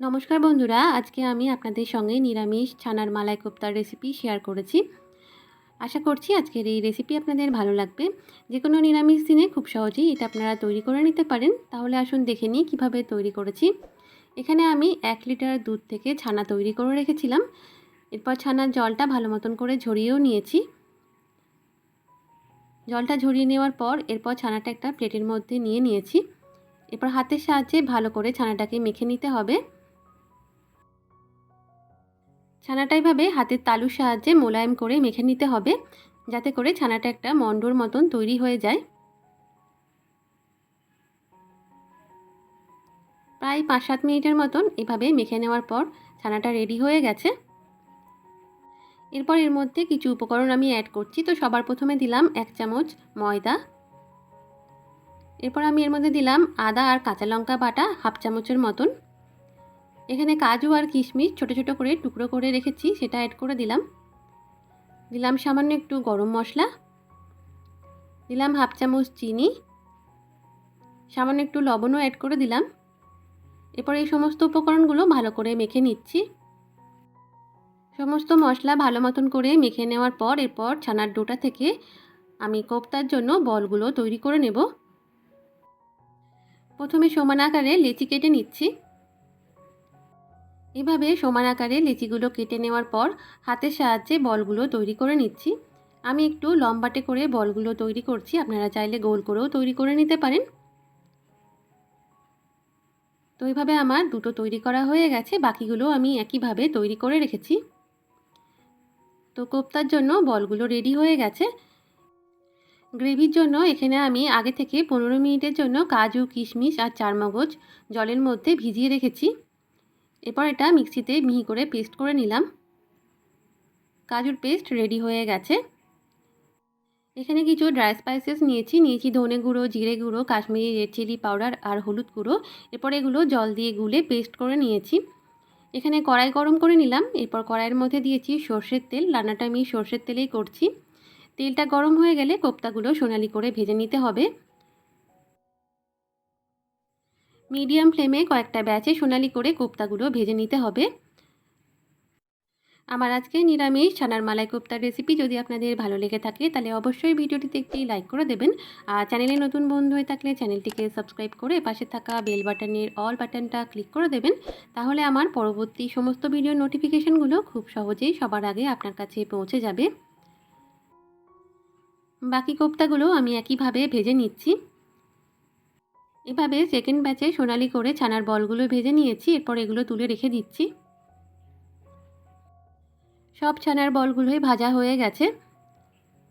নমস্কার বন্ধুরা, আজকে আমি আপনাদের সঙ্গে নিরামিষ ছানার মালাই কোপ্তার রেসিপি শেয়ার করেছি। আশা করছি আজকের এই রেসিপি আপনাদের ভালো লাগবে। যে কোনো নিরামিষ দিনে খুব সহজেই এটা আপনারা তৈরি করে নিতে পারেন। তাহলে আসুন দেখে নিই কীভাবে তৈরি করেছি। এখানে আমি এক লিটার দুধ থেকে ছানা তৈরি করে রেখেছিলাম। এরপর ছানার জলটা ভালো মতন করে ঝরিয়েও নিয়েছি। জলটা ঝরিয়ে নেওয়ার পর এরপর ছানাটা একটা প্লেটের মধ্যে নিয়ে নিয়েছি। এরপর হাতের সাহায্যে ভালো করে ছানাটাকে মেখে নিতে হবে। ছানাটা এভাবে হাতের তালুর সাহায্যে মোলায়েম করে মেখে নিতে হবে, যাতে করে ছানাটা একটা মণ্ডর মতন তৈরি হয়ে যায়। প্রায় পাঁচ সাত মিনিটের মতন এভাবে মেখে নেওয়ার পর ছানাটা রেডি হয়ে গেছে। এরপর এর মধ্যে কিছু উপকরণ আমি অ্যাড করছি। তো সবার প্রথমে দিলাম এক চামচ ময়দা। এরপর আমি এর মধ্যে দিলাম আদা আর কাঁচা লঙ্কা বাটা হাফ চামচের মতন। এখানে কাজু আর কিশমিশ ছোট ছোট করে টুকরো করে রেখেছি, সেটা অ্যাড করে দিলাম। দিলাম সামান্য একটু গরম মশলা। দিলাম হাফ চামচ চিনি। সামান্য একটু লবণও অ্যাড করে দিলাম। এরপর এই সমস্ত উপকরণগুলো ভালো করে মেখে নিচ্ছি। সমস্ত মশলা ভালো মতন করে মেখে নেওয়ার পর এরপর ছানার ডোটা থেকে আমি কোপ্তার জন্য বলগুলো তৈরি করে নেব। প্রথমে সমান আকারে লেচি কেটে নিচ্ছি। এভাবে সমান আকারে লিচিগুলো কেটে নেওয়ার পর হাতের সাহায্যে বলগুলো তৈরি করে নিচ্ছি। আমি একটু লম্বাটে করে বলগুলো তৈরি করছি, আপনারা চাইলে গোল করেও তৈরি করে নিতে পারেন। তো এইভাবে আমার দুটো তৈরি করা হয়ে গেছে, বাকিগুলো আমি একইভাবে তৈরি করে রেখেছি। তো কোপ্তার জন্য বলগুলো রেডি হয়ে গেছে। গ্রেভির জন্য এখানে আমি আগে থেকে পনেরো মিনিটের জন্য কাজু, কিশমিশ আর চারমগজ জলের মধ্যে ভিজিয়ে রেখেছি। এরপর এটা মিক্সিতে মিহি করে পেস্ট করে নিলাম। কাজুর পেস্ট রেডি হয়ে গেছে। এখানে কিছু ড্রাই স্পাইসেস নিয়েছি। নিয়েছি ধনে গুঁড়ো, জিরে গুঁড়ো, কাশ্মীরি রেড চিলি পাউডার আর হলুদ গুঁড়ো। এরপর এগুলো জল দিয়ে গুলে পেস্ট করে নিয়েছি। এখানে কড়াই গরম করে নিলাম। এরপর কড়াইয়ের মধ্যে দিয়েছি সর্ষের তেল। রান্নাটা আমি সর্ষের তেলেই করছি। তেলটা গরম হয়ে গেলে কোপ্তাগুলো সোনালি করে ভেজে নিতে হবে। মিডিয়াম ফ্লেমে কয়েকটা ব্যাচে সোনালি করে কোপ্তাগুলো ভেজে নিতে হবে। আমার আজকে নিরামিষ ছানার মালাই কোপ্তার রেসিপি যদি আপনাদের ভালো লেগে থাকে, তাহলে অবশ্যই ভিডিওটিতে একটি লাইক করে দেবেন। আর চ্যানেলে নতুন বন্ধু হয়ে থাকলে চ্যানেলটিকে সাবস্ক্রাইব করে পাশে থাকা বেল বাটনের অল বাটনটা ক্লিক করে দেবেন। তাহলে আমার পরবর্তী সমস্ত ভিডিওর নোটিফিকেশানগুলো খুব সহজেই সবার আগে আপনার কাছে পৌঁছে যাবে। বাকি কোপ্তাগুলো আমি একইভাবে ভেজে নিচ্ছি। এভাবে সেকেন্ড ব্যাচে সোনালি করে ছানার বলগুলো ভেজে নিয়েছি, এরপর এগুলো তুলে রেখে দিচ্ছি। সব ছানার বলগুলোই ভাজা হয়ে গেছে।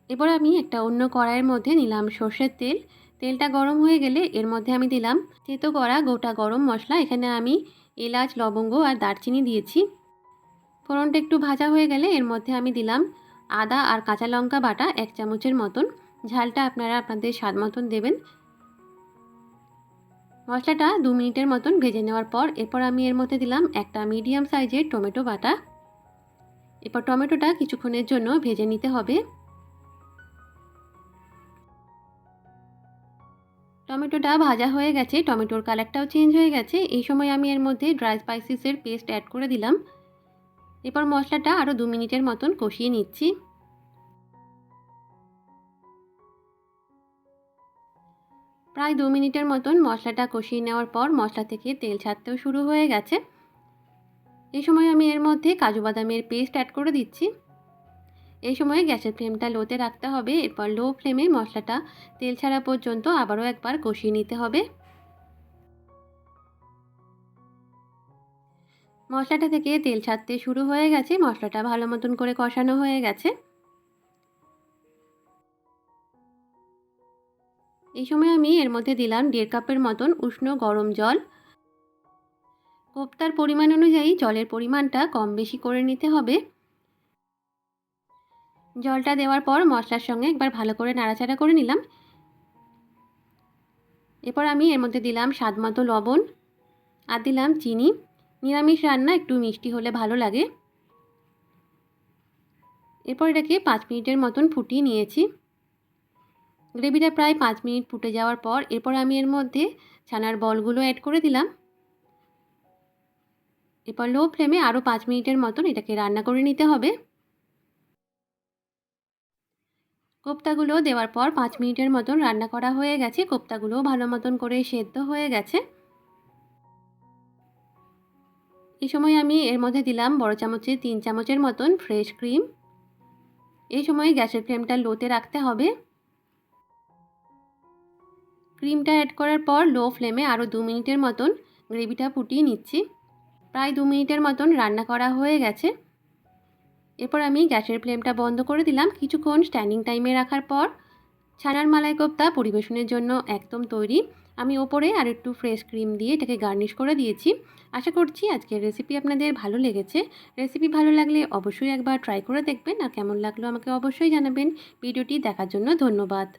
এবার আমি একটা অন্য কড়াইয়ের মধ্যে নিলাম সর্ষের তেল। তেলটা গরম হয়ে গেলে এর মধ্যে আমি দিলাম তেতো করা গোটা গরম মশলা। এখানে আমি এলাচ, লবঙ্গ আর দারচিনি দিয়েছি। ফোড়নটা একটু ভাজা হয়ে গেলে এর মধ্যে আমি দিলাম আদা আর কাঁচা লঙ্কা বাটা এক চামচের মতন। ঝালটা আপনারা আপনাদের স্বাদ মতন দেবেন। মশলাটা দু মিনিটের মতন ভেজে নেওয়ার পর এরপর আমি এর মধ্যে দিলাম একটা মিডিয়াম সাইজের টমেটো বাটা। এরপর টমেটোটা কিছুক্ষণের জন্য ভেজে নিতে হবে। টমেটোটা ভাজা হয়ে গেছে, টমেটোর কালারটাও চেঞ্জ হয়ে গেছে। এই সময় আমি এর মধ্যে ড্রাই স্পাইসিসের পেস্ট অ্যাড করে দিলাম। এরপর মশলাটা আরও দু মিনিটের মতন কষিয়ে নিচ্ছি। প্রায় দু মিনিটের মতন মশলাটা কষিয়ে নেওয়ার পর মশলা থেকে তেল ছাড়তেও শুরু হয়ে গেছে। এই সময় আমি এর মধ্যে কাজু বাদামের পেস্ট অ্যাড করে দিচ্ছি। এই সময় গ্যাসের ফ্লেমটা লোতে রাখতে হবে, এরপর লো ফ্লেমে মশলাটা তেল ছাড়া পর্যন্ত আবারও একবার কষিয়ে নিতে হবে। মশলাটা থেকে তেল ছাড়তে শুরু হয়ে গেছে, মশলাটা ভালো মতন করে কষানো হয়ে গেছে। এই সময় আমি এর মধ্যে দিলাম দেড় কাপের মতন উষ্ণ গরম জল। কোপ্তার পরিমাণ অনুযায়ী জলের পরিমাণটা কম বেশি করে নিতে হবে। জলটা দেওয়ার পর মশলার সঙ্গে একবার ভালো করে নাড়াচাড়া করে নিলাম। এরপর আমি এর মধ্যে দিলাম স্বাদ মতো লবণ আর দিলাম চিনি। নিরামিষ রান্না একটু মিষ্টি হলে ভালো লাগে। এরপর এটাকে পাঁচ মিনিটের মতন ফুটিয়ে নিয়েছি। গ্রেভিটা প্রায় পাঁচ মিনিট ফুটে যাওয়ার পর এরপর আমি এর মধ্যে ছানার বলগুলো অ্যাড করে দিলাম। এরপর লো ফ্লেমে আরও পাঁচ মিনিটের মতন এটাকে রান্না করে নিতে হবে। কোপ্তাগুলো দেওয়ার পর পাঁচ মিনিটের মতন রান্না করা হয়ে গেছে। কোপ্তাগুলোও ভালো মতন করে সেদ্ধ হয়ে গেছে। এই সময় আমি এর মধ্যে দিলাম বড় চামচে তিন চামচের মতন ফ্রেশ ক্রিম এই সময় গ্যাসের ফ্লেমটা লোতে রাখতে হবে। ক্রিমটা অ্যাড করার পর লো ফ্লেমে আরও দু মিনিটের মতন গ্রেভিটা ফুটিয়ে নিচ্ছি। প্রায় দু মিনিটের মতন রান্না করা হয়ে গেছে। এরপর আমি গ্যাসের ফ্লেমটা বন্ধ করে দিলাম। কিছুক্ষণ স্ট্যান্ডিং টাইমে রাখার পর ছানার মালাই কোপ্তা পরিবেশনের জন্য একদম তৈরি। আমি ওপরে আর একটু ফ্রেশ ক্রিম দিয়ে এটাকে গার্নিশ করে দিয়েছি। আশা করছি আজকের রেসিপি আপনাদের ভালো লেগেছে। রেসিপি ভালো লাগলে অবশ্যই একবার ট্রাই করে দেখবেন। আর কেমন লাগল আমাকে অবশ্যই জানাবেন। ভিডিওটি দেখার জন্য ধন্যবাদ।